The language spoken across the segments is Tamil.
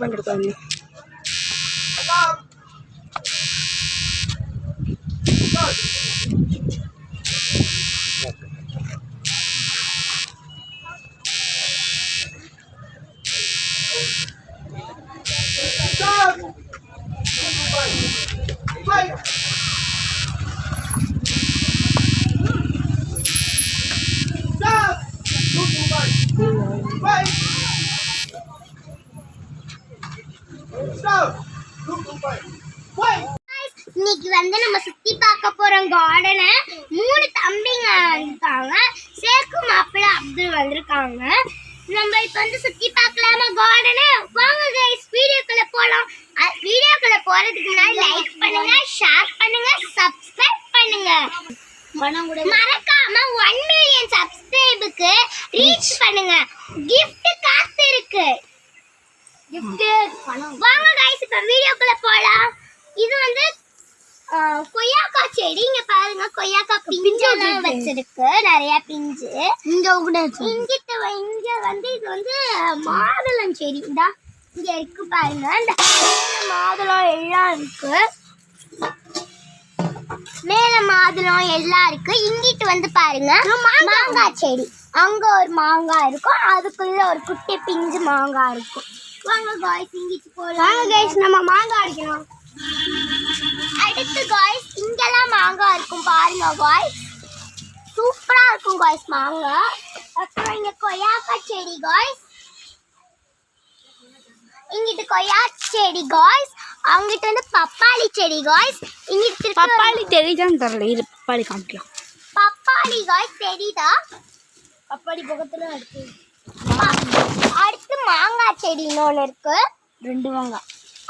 పండుకోండి Bye. Guys, Nick Vandana Masati Pak. கொய்யாக்கா செடி. இங்க பாருங்க கொய்யாக்கா பிஞ்செல்லாம் வச்சிருக்கு. நிறைய பிஞ்சு. இங்க கூட இங்கிட்ட இங்க வந்து இது வந்து மாதுளம் செடி. இந்தா இங்க இருக்கு பாருங்க. இந்த மாதுளம் எல்லாம் இருக்கு. மேல மாதுளம் எல்லாம் இருக்கு. இங்கிட்டு வந்து பாருங்க மாங்காய் செடி. அங்க ஒரு மாங்காய் இருக்கும். அதுக்குள்ள ஒரு குட்டி பிஞ்சு மாங்காய் இருக்கும். வாங்க காய்ஸ் இங்கிட்டு போலாம். வாங்க காய்ஸ் நம்ம மாங்காய் பாருங்க காய்ஸ் சூப்பரா இருக்கும் காய்ஸ் மாங்காய் அப்புறம் இங்க கொய்யாக்கா செடி காய்ஸ் இங்கிட்டு கொய்யா செடி காய்ஸ் அங்கிட்டு வந்து பப்பாளி செடி காய்ஸ் இங்கிட்டு பப்பாளி தெரியுதான்னு தெரியல. இரு பப்பாளி காமிக்கலாம். பப்பாளி காய்ஸ் தெரியுதா? பப்பாளி பக்கத்துல இருக்கு. அடுத்து மாங்காய் செடி ஒன்று இருக்கு. ரெண்டு வாங்க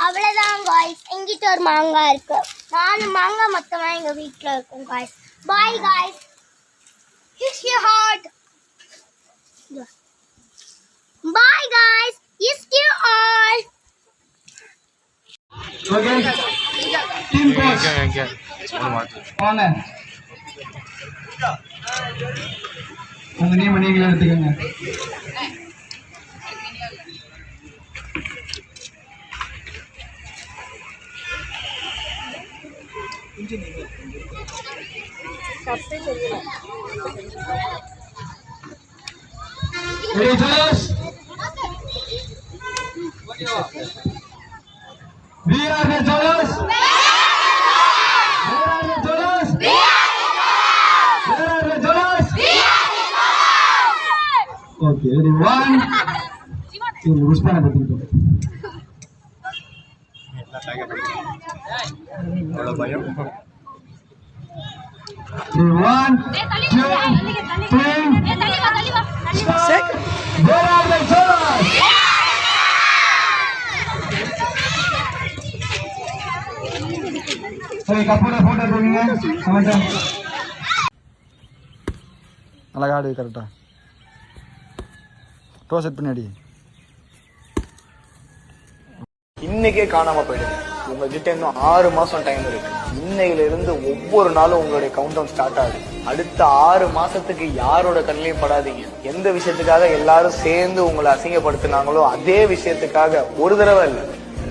அவ்வளோதான் காய்ஸ் எங்கிட்ட ஒரு மாங்காய் இருக்கு. நாலு மாங்காய் மொத்தமாக எங்கள் வீட்டில் இருக்கும் guys bye guys is you heart bye guys is you all உங்க நேம் நீங்களே எடுத்துக்கோங்க. मुझे नहीं We are rejoice. We are rejoice. Okay, everyone. Respond to people. Kalau banyak One, two, three, six. Bola Ventura. Sorry, kapura photo dominan. Samantha. అలాగా ఆడు కరెక్టా టోస్ ఎత్తునడి இன்னைக்கே காணாம போயிடுங்க உங்ககிட்ட இன்னும் ஆறு மாசம் டைம் இருக்கு. இன்னையில இருந்து ஒவ்வொரு நாளும் உங்களுடைய கவுண்ட் டவுன் ஸ்டார்ட் ஆகுது. அடுத்த ஆறு மாசத்துக்கு யாரோட கண்ணிலையும் படாதீங்க. எந்த விஷயத்துக்காக எல்லாரும் சேர்ந்து உங்களை அசிங்கப்படுத்தினாங்களோ அதே விஷயத்துக்காக ஒரு தடவை இல்ல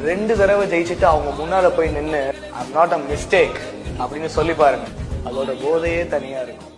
ரெண்டு தடவை ஜெயிச்சுட்டு அவங்க முன்னால போய் நின்று ஐம் நாட் அ மிஸ்டேக் அப்படின்னு சொல்லி பாருங்க. அதோட போதையே தனியா இருக்கும்.